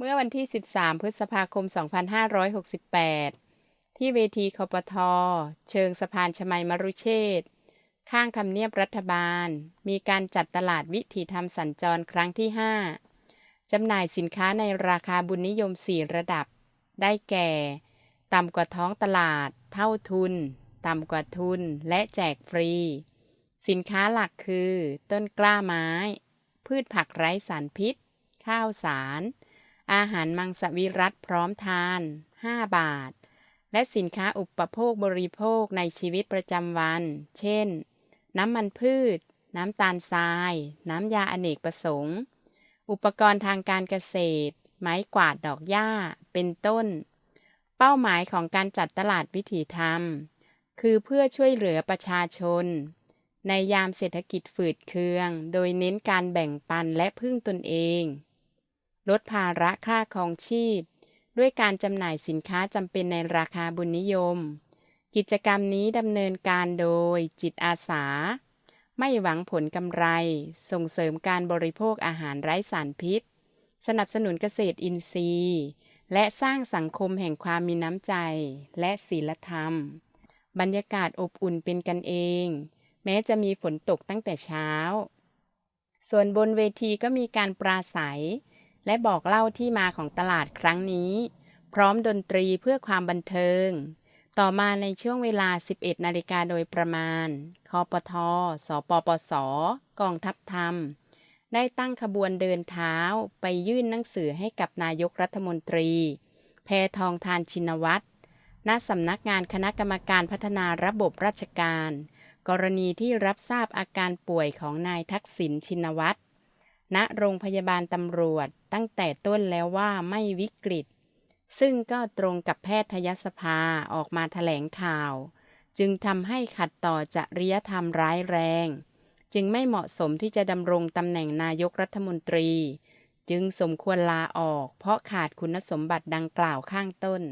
เมื่อวันที่ 13 พฤษภาคม 2568 ที่เวทีคอปทอเชิงสะพานชมัยมรุเชษข้างทำเนียบรัฐบาล มีการจัดตลาดวิถีธรรมสัญจรครั้งที่ 5 จำหน่ายสินค้าในราคาบุญนิยม 4 ระดับ ได้แก่ ต่ำกว่าท้องตลาด เท่าทุน ต่ำกว่าทุน และแจกฟรี สินค้าหลักคือ ต้นกล้าไม้ พืชผักไร้สารพิษ ข้าวสาร อาหารมังสวิรัตพร้อมทาน 5 บาท และสินค้าอุปโภคบริโภคในชีวิตประจำวัน เช่น น้ำมันพืช น้ำตาลทราย น้ำยาอเนกประสงค์ อุปกรณ์ทางการเกษตร ไม้กวาดดอกหญ้า เป็นต้น เป้าหมายของการจัดตลาดวิถีธรรม คือเพื่อช่วยเหลือประชาชน ในยามเศรษฐกิจฝืดเคือง โดยเน้นการแบ่งปันและพึ่งตนเอง ลดภาระค่าครองชีพ ด้วยการจำหน่ายสินค้าจำเป็นในราคาบุญนิยม กิจกรรมนี้ดำเนินการโดยจิตอาสา ไม่หวังผลกำไร ส่งเสริมการบริโภคอาหารไร้สารพิษ สนับสนุนเกษตรอินทรีย์ และสร้างสังคมแห่งความมีน้ำใจ และศีลธรรม บรรยากาศอบอุ่นเป็นกันเอง แม้จะมีฝนตกตั้งแต่เช้า ส่วนบนเวทีก็มีการปราศัย และบอกเล่าที่มาของตลาดครั้งนี้ พร้อมดนตรีเพื่อความบันเทิง ต่อมาในช่วงเวลา 11 นาฬิกาโดยประมาณ คอปทอสปปส กองทัพธรรม ได้ตั้งขบวนเดินเท้าไปยื่นหนังสือให้กับนายกรัฐมนตรี แพทองทานชินวัตร ณ สำนักงานคณะกรรมการพัฒนาระบบราชการ กรณีที่รับทราบอาการป่วยของนายทักษิณชินวัตร ณโรงพยาบาลตำรวจตั้งแต่ต้นแล้วว่าไม่วิกฤต ซึ่งก็ตรงกับแพทยสภาออกมาแถลงข่าว จึงทำให้ขัดต่อจริยธรรมร้ายแรง จึงไม่เหมาะสมที่จะดำรงตำแหน่งนายกรัฐมนตรี จึงสมควรลาออก เพราะขาดคุณสมบัติดังกล่าวข้างต้น